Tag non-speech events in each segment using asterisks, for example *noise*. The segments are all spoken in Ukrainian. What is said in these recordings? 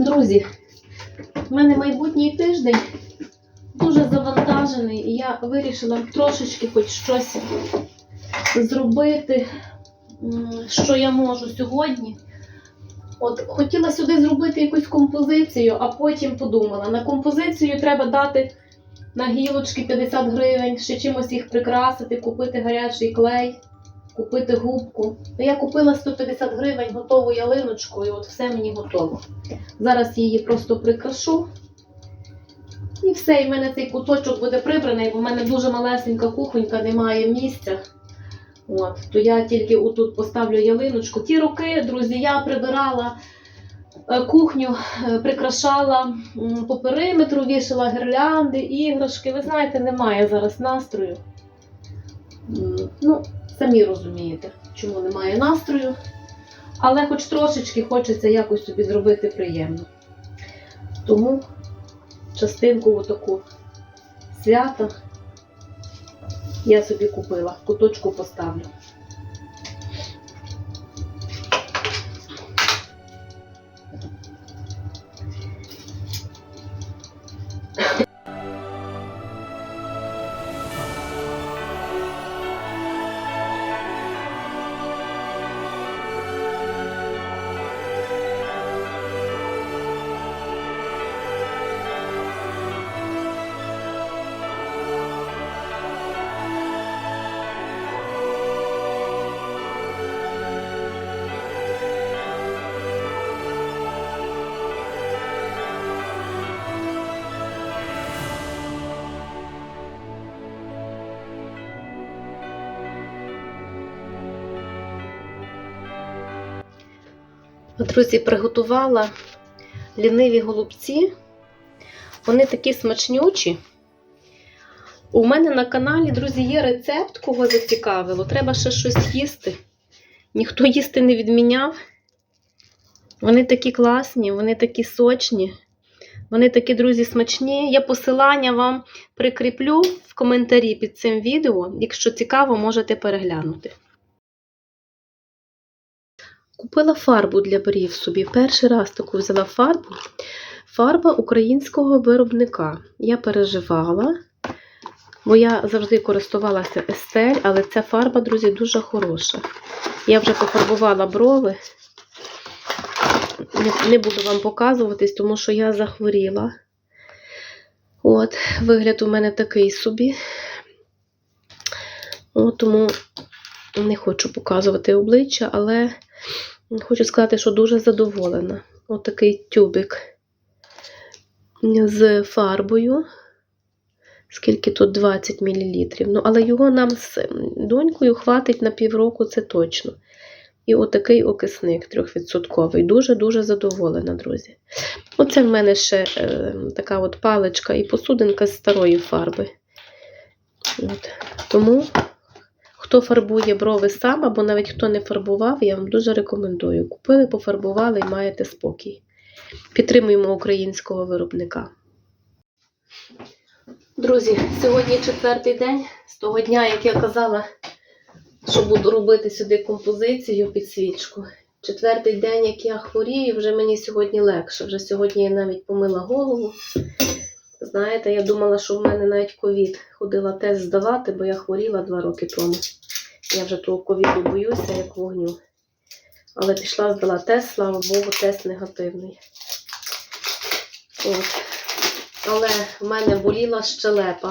Друзі, в мене майбутній тиждень дуже завантажений, і я вирішила трошечки хоч щось зробити, що я можу сьогодні. От хотіла сюди зробити якусь композицію, а потім подумала, на композицію треба дати на гілочки 50 гривень, ще чимось їх прикрасити, купити гарячий клей, купити губку. То я купила 150 гривень готову ялиночку, і от все мені готово. Зараз її просто прикрашу. І все, і в мене цей куточок буде прибраний, бо в мене дуже малесенька кухонька, немає місця. От, то я тільки отут поставлю ялиночку. Ті роки, друзі, я прибирала е, кухню, е, прикрашала по периметру, вішала гірлянди, іграшки. Ви знаєте, немає зараз настрою. Ну, самі розумієте, чому немає настрою. Але хоч трошечки хочеться якось собі зробити приємно. Тому частинку отаку свята я собі купила, куточку поставлю. Друзі, приготувала ліниві голубці. Вони такі смачнючі. У мене на каналі, друзі, є рецепт, кого зацікавило. Треба ще щось їсти. Ніхто їсти не відміняв. Вони такі класні, вони такі сочні. Вони такі, друзі, смачні. Я посилання вам прикріплю в коментарі під цим відео. Якщо цікаво, можете переглянути. Купила фарбу для брів собі. Перший раз таку взяла фарбу. Фарба українського виробника. Я переживала, бо я завжди користувалася Естель, але ця фарба, друзі, дуже хороша. Я вже пофарбувала брови. Не, буду вам показуватись, тому що я захворіла. От, вигляд у мене такий собі. От, тому не хочу показувати обличчя, але хочу сказати, що дуже задоволена. От тюбик з фарбою. Скільки тут 20 мл. Ну, але його нам з донькою хватить на півроку, це точно. І отакий окисник 3%. Дуже-дуже задоволена, друзі. Оце в мене ще е, така от паличка і посудинка з старої фарби. От. Тому, хто фарбує брови сам, або навіть хто не фарбував, я вам дуже рекомендую. Купили, пофарбували і маєте спокій. Підтримуємо українського виробника. Друзі, сьогодні четвертий день з того дня, як я казала, що буду робити сюди композицію під свічку. Четвертий день, як я хворію, вже мені сьогодні легше. Вже сьогодні я навіть помила голову. Знаєте, я думала, що в мене навіть ковід. Ходила тест здавати, бо я хворіла два роки тому. Я вже того ковіду боюся, як вогню. Але пішла, здала тест, слава Богу, тест негативний. От. Але в мене боліла щелепа,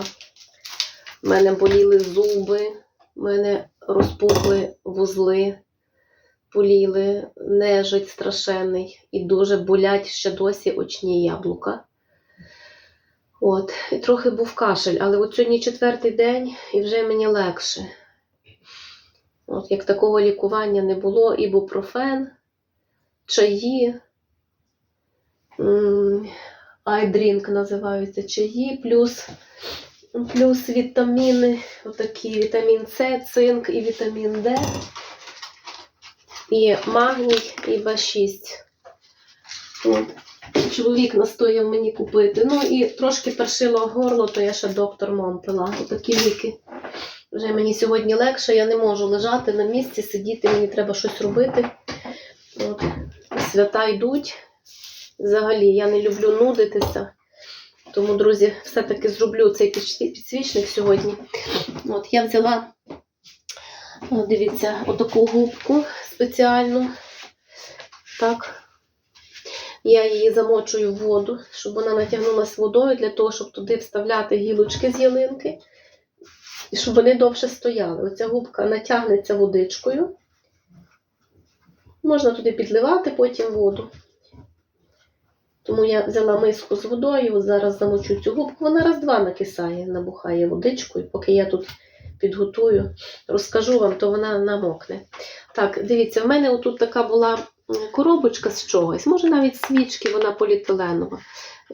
в мене боліли зуби, в мене розпухли вузли, боліли, нежить страшенний і дуже болять ще досі очні яблука. От, і трохи був кашель, але от сьогодні четвертий день і вже мені легше. От, як такого лікування не було, ібупрофен, чаї. айдрінк називаються чаї, плюс, плюс вітаміни, отакі вітамін С, цинк і вітамін Д, і магній, і В6. От. Чоловік настояв мені купити. Ну і трошки першило горло, то я ще доктор мом пила. Отакі ліки. Вже мені сьогодні легше, я не можу лежати на місці, сидіти, мені треба щось робити. От. Свята йдуть. Взагалі, я не люблю нудитися. Тому, друзі, все-таки зроблю цей підсвічник сьогодні. От я взяла, дивіться, отаку губку спеціальну. Так. Я її замочую в воду, щоб вона натягнулася водою для того, щоб туди вставляти гілочки з ялинки. І щоб вони довше стояли. Оця губка натягнеться водичкою. Можна туди підливати потім воду. Тому я взяла миску з водою, зараз замочу цю губку. Вона раз-два накисає, набухає водичкою, поки я тут підготую, розкажу вам, то вона намокне. Так, дивіться, в мене отут така була коробочка з чогось, може навіть свічки, вона поліетиленова.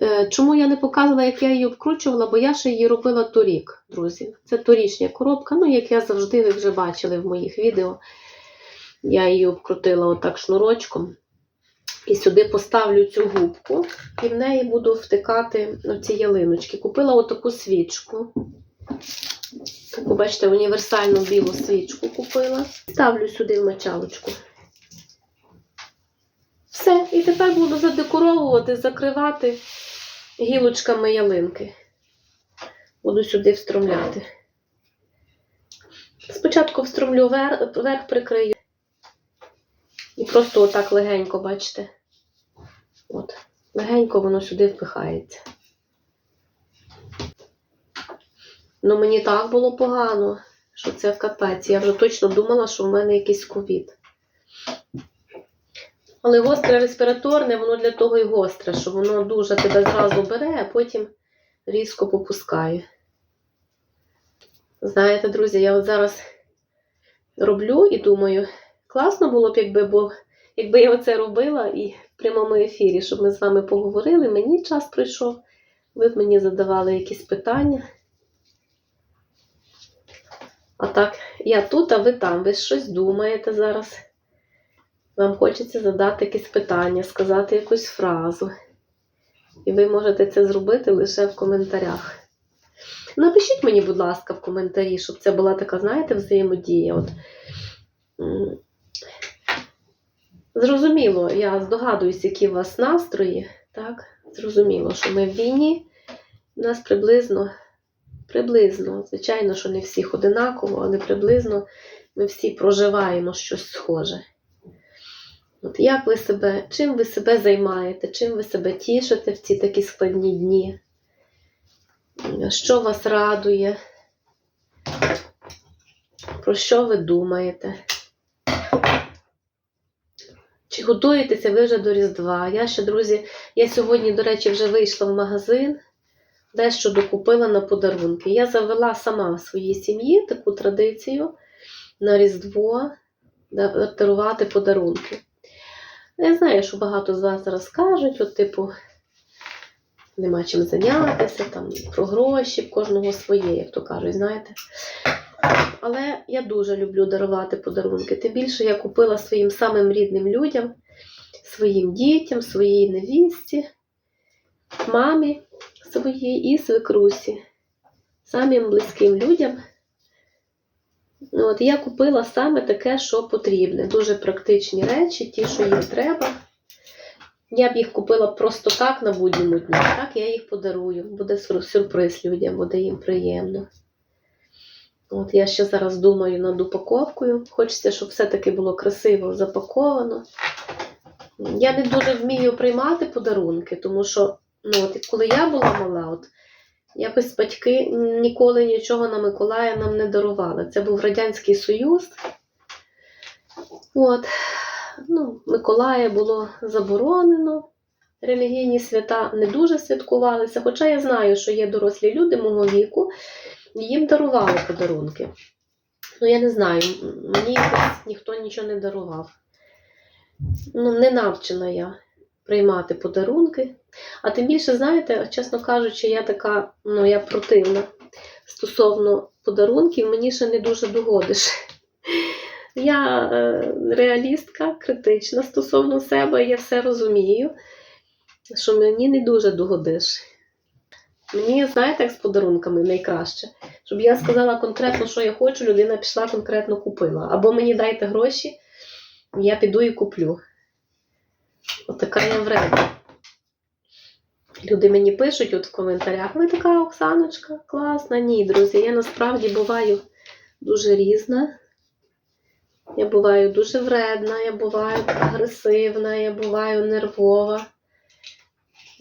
Е, Чому я не показувала, як я її обкручувала, бо я ще її робила торік, друзі. Це торічня коробка, ну як я завжди ви вже бачили в моїх відео. Я її обкрутила отак шнурочком. І сюди поставлю цю губку, і в неї буду втикати ці ялиночки. Купила отаку свічку. Таку, бачите, універсальну білу свічку купила. Ставлю сюди в мочалочку. Все, і тепер буду задекоровувати, закривати гілочками ялинки. Буду сюди встромляти. Спочатку встромлю верх, верх прикрию. І просто отак легенько, бачите? От, легенько воно сюди впихається. Ну, мені так було погано, що це капець. Я вже точно думала, що в мене якийсь ковід. Але гостре респіраторне, воно для того і гостре, що воно дуже тебе зразу бере, а потім різко попускає. Знаєте, друзі, я от зараз роблю і думаю, класно було б, якби, бо, якби я оце робила і в прямому ефірі, щоб ми з вами поговорили, мені час прийшов, ви б мені задавали якісь питання. А так, я тут, а ви там, ви щось думаєте зараз. Вам хочеться задати якесь питання, сказати якусь фразу. І ви можете це зробити лише в коментарях. Напишіть мені, будь ласка, в коментарі, щоб це була така, знаєте, взаємодія. От, Зрозуміло, я здогадуюсь, які у вас настрої. Так? Зрозуміло, що ми в війні. У нас приблизно, приблизно, звичайно, що не всіх одинаково, але приблизно ми всі проживаємо щось схоже. От як ви себе, чим ви себе займаєте, чим ви себе тішите в ці такі складні дні? Що вас радує? Про що ви думаєте? Чи готуєтеся ви вже до Різдва? Я ще, друзі, я сьогодні, до речі, вже вийшла в магазин, дещо докупила на подарунки. Я завела сама в своїй сім'ї таку традицію на Різдво дарувати подарунки. Я знаю, що багато з вас зараз кажуть, от, типу, нема чим зайнятися, там, про гроші, в кожного своє, як то кажуть, знаєте. Але я дуже люблю дарувати подарунки. Тим більше я купила своїм самим рідним людям, своїм дітям, своїй невістці, мамі своїй і свекрусі, самим близьким людям. Ну, От я купила саме таке, що потрібне. Дуже практичні речі, ті, що їм треба. Я б їх купила просто так на будь-якому дні. Так, я їх подарую. Буде сюрприз людям, буде їм приємно. От я ще зараз думаю над упаковкою. Хочеться, щоб все-таки було красиво запаковано. Я не дуже вмію приймати подарунки, тому що ну, от, коли я була мала, от, якось батьки ніколи нічого на Миколая нам не дарували. Це був Радянський Союз. От, ну, Миколая було заборонено. Релігійні свята не дуже святкувалися, хоча я знаю, що є дорослі люди мого віку, їм дарували подарунки. Ну, я не знаю, мені ніхто нічого не дарував. Ну, не навчена я приймати подарунки. А тим більше, знаєте, чесно кажучи, я така, ну, я противна стосовно подарунків, мені ще не дуже догодиш. *laughs* Я е, реалістка, критична стосовно себе, я все розумію, що мені не дуже догодиш. Мені, знаєте, як з подарунками найкраще. Щоб я сказала конкретно, що я хочу, людина пішла конкретно купила. Або мені дайте гроші, я піду і куплю. Отака я вредна. Люди мені пишуть от в коментарях, ви така Оксаночка, класна. Ні, друзі, я насправді буваю дуже різна. Я буваю дуже вредна, я буваю агресивна, я буваю нервова.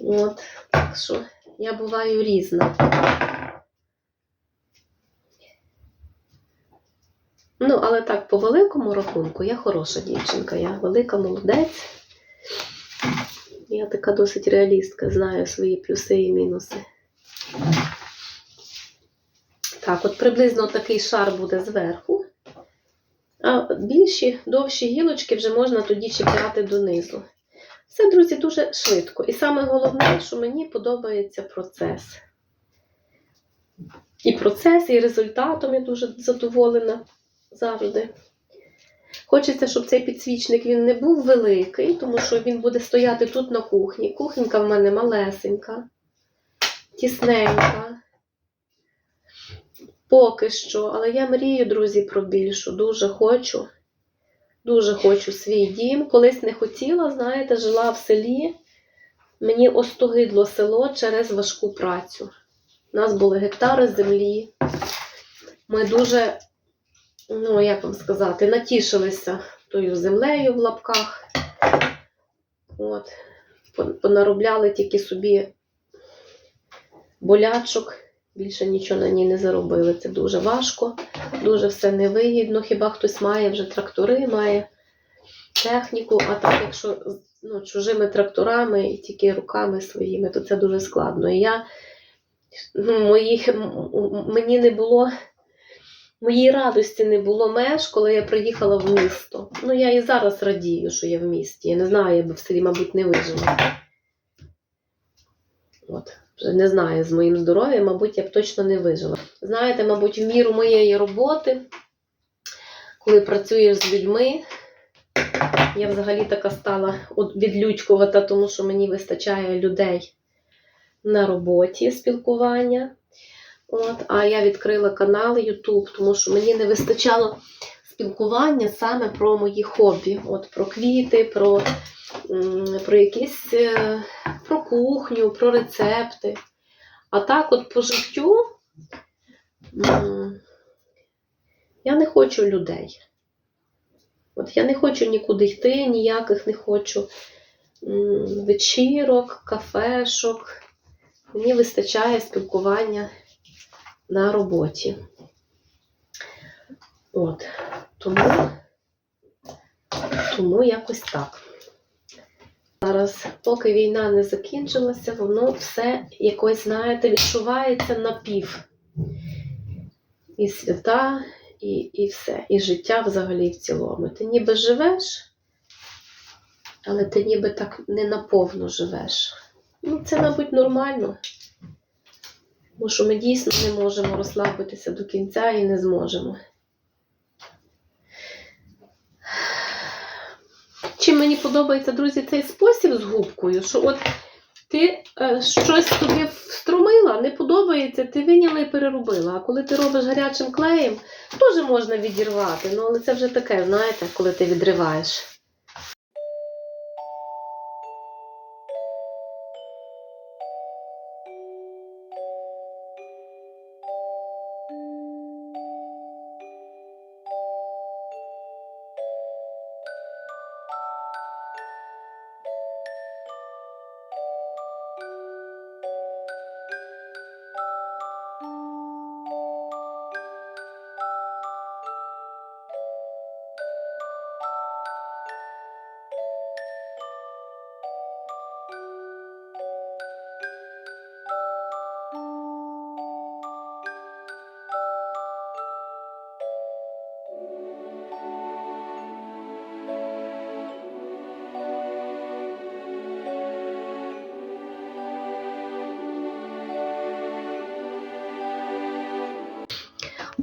От, так що я буваю різна. Ну, але так, по великому рахунку, я хороша дівчинка, я велика молодець. Я така досить реалістка, знаю свої плюси і мінуси. Так, от приблизно такий шар буде зверху. А більші, довші гілочки вже можна тоді чіпляти донизу. Все, друзі, дуже швидко. І саме головне, що мені подобається процес. І процес, і результатом я дуже задоволена завжди. Хочеться, щоб цей підсвічник він не був великий, тому що він буде стояти тут на кухні. Кухонька в мене малесенька, тісненька. Поки що, але я мрію, друзі, про більшу. Дуже хочу. Дуже хочу свій дім. Колись не хотіла, знаєте, жила в селі. Мені остогидло село через важку працю. У нас були гектари землі. Ми дуже, ну як вам сказати, натішилися тою землею в лапках. От. Понаробляли тільки собі болячок. Більше нічого на ній не заробили. Це дуже важко, дуже все невигідно. Хіба хтось має вже трактори, має техніку, а так, якщо ну, чужими тракторами і тільки руками своїми, то це дуже складно. І я ну, моїх, м- м- мені не було. Моїй радості не було меж, коли я приїхала в місто. Ну, я і зараз радію, що я в місті. Я не знаю, я би в селі, мабуть, не вижила. От. Вже не знаю, з моїм здоров'ям, мабуть, я б точно не вижила. Знаєте, мабуть, в міру моєї роботи, коли працюєш з людьми, я взагалі така стала от відлючкувата, тому що мені вистачає людей на роботі спілкування. От, а я відкрила канал YouTube, тому що мені не вистачало спілкування саме про мої хобі. От про квіти, про, про якісь е, про кухню, про рецепти. А так, от по життю я не хочу людей. От я не хочу нікуди йти, ніяких не хочу вечірок, кафешок. Мені вистачає спілкування на роботі. От. Тому, тому якось так. Зараз, поки війна не закінчилася, воно все якось, знаєте, відчувається напів. І свята, і, і все, і життя взагалі в цілому. Ти ніби живеш, але ти ніби так не наповно живеш. Ну, це, мабуть, нормально. Тому що ми дійсно не можемо розслабитися до кінця і не зможемо. Чим мені подобається, друзі, цей спосіб з губкою, що от ти е, щось тобі встромила, не подобається, ти виняла і переробила. А коли ти робиш гарячим клеєм, теж можна відірвати. Ну, але це вже таке, знаєте, коли ти відриваєш.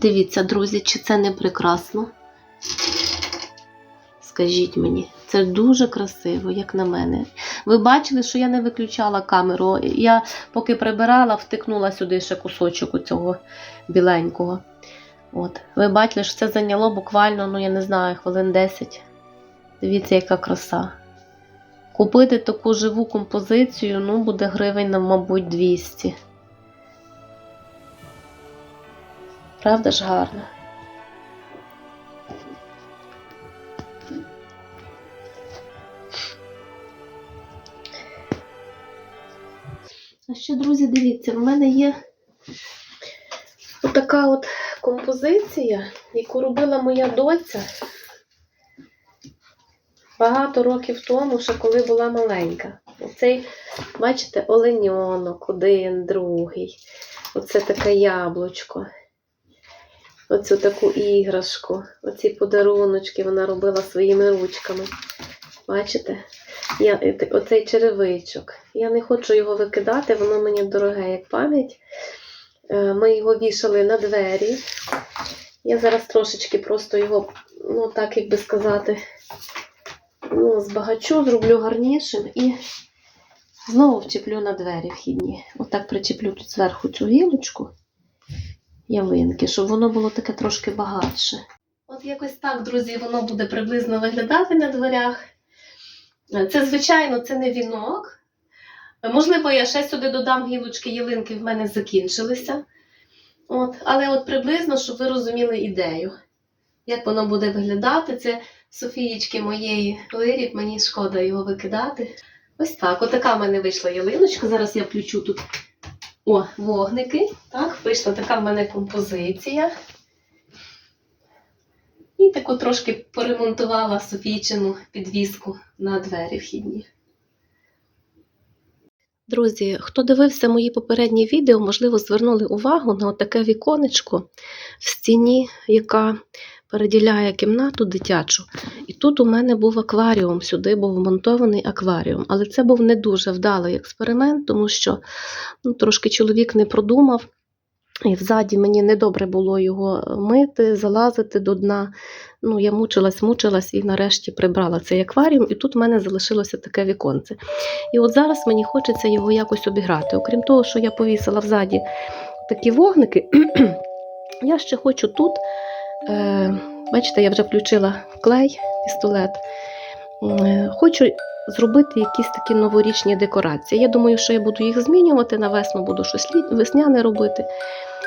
Дивіться, друзі, чи це не прекрасно? Скажіть мені, це дуже красиво, як на мене. Ви бачили, що я не виключала камеру. Я поки прибирала, втикнула сюди ще кусочок у цього біленького. От. Ви бачили, що це зайняло буквально, ну я не знаю, хвилин 10. Дивіться, яка краса. Купити таку живу композицію, ну, буде гривень, мабуть, 200. Правда ж гарно? А ще, друзі, дивіться, в мене є отака от композиція, яку робила моя доця багато років тому, ще коли була маленька. Оцей, бачите, оленьонок, один, другий. Оце таке яблучко. Оцю таку іграшку. Оці подаруночки вона робила своїми ручками. Бачите? Я, е, оцей черевичок. Я не хочу його викидати, воно мені дороге, як пам'ять. Е, Ми його вішали на двері. Я зараз трошечки просто його, ну так як би сказати, ну, збагачу, зроблю гарнішим і знову вчеплю на двері вхідні. Отак причеплю тут зверху цю гілочку ялинки, щоб воно було таке трошки багатше. От якось так, друзі, воно буде приблизно виглядати на дверях. Це, звичайно, це не вінок. Можливо, я ще сюди додам гілочки ялинки, в мене закінчилися. От, але от приблизно, щоб ви розуміли ідею, як воно буде виглядати. Це Софієчки моєї виріб, мені шкода його викидати. Ось так, отака в мене вийшла ялиночка. Зараз я включу тут о, вогники. Так, вийшла така в мене композиція. І таку трошки поремонтувала Софійчину підвіску на двері вхідні. Друзі, хто дивився мої попередні відео, можливо, звернули увагу на таке віконечко в стіні, яка переділяє кімнату дитячу. І тут у мене був акваріум, сюди був вмонтований акваріум. Але це був не дуже вдалий експеримент, тому що ну, трошки чоловік не продумав. І взаді мені недобре було його мити, залазити до дна. Ну, я мучилась, мучилась і нарешті прибрала цей акваріум, і тут в мене залишилося таке віконце. І от зараз мені хочеться його якось обіграти. Окрім того, що я повісила взаді такі вогники, *clears throat* я ще хочу тут. Е, бачите, я вже включила клей, пістолет. Е, хочу зробити якісь такі новорічні декорації. Я думаю, що я буду їх змінювати на весну, буду щось весняне робити,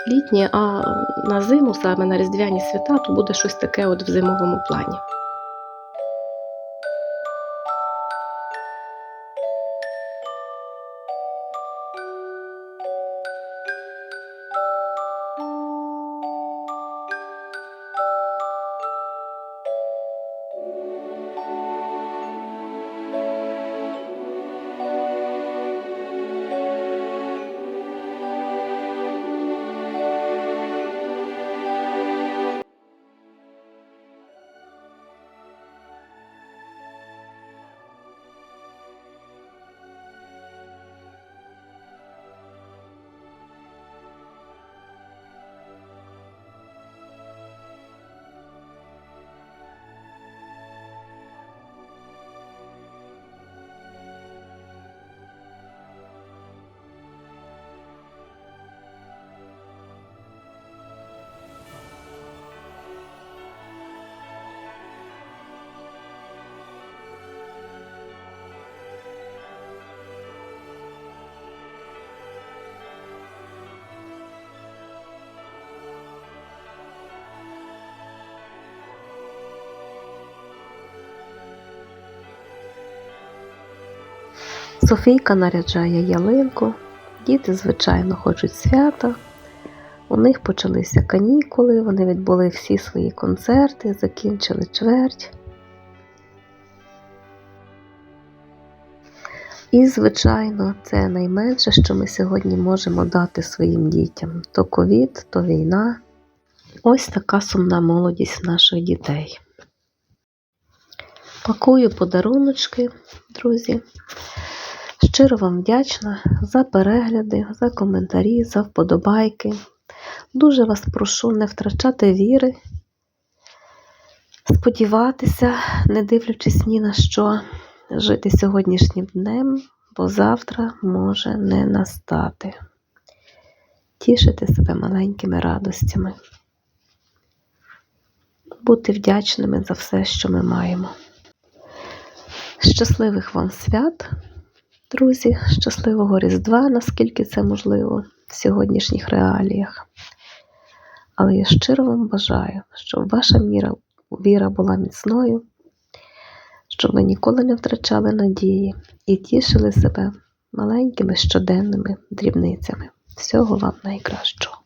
літнє, а на зиму, саме на різдвяні свята, то буде щось таке от в зимовому плані. Софійка наряджає ялинку, діти, звичайно, хочуть свята. У них почалися канікули, вони відбули всі свої концерти, закінчили чверть. І, звичайно, це найменше, що ми сьогодні можемо дати своїм дітям. То ковід, то війна. Ось така сумна молодість наших дітей. Пакую подаруночки, друзі. Щиро вам вдячна за перегляди, за коментарі, за вподобайки. Дуже вас прошу не втрачати віри, сподіватися, не дивлячись ні на що, жити сьогоднішнім днем, бо завтра може не настати. Тішити себе маленькими радостями, бути вдячними за все, що ми маємо. Щасливих вам свят, друзі, щасливого Різдва, наскільки це можливо в сьогоднішніх реаліях. Але я щиро вам бажаю, щоб ваша міра, віра була міцною, щоб ви ніколи не втрачали надії і тішили себе маленькими щоденними дрібницями. Всього вам найкращого.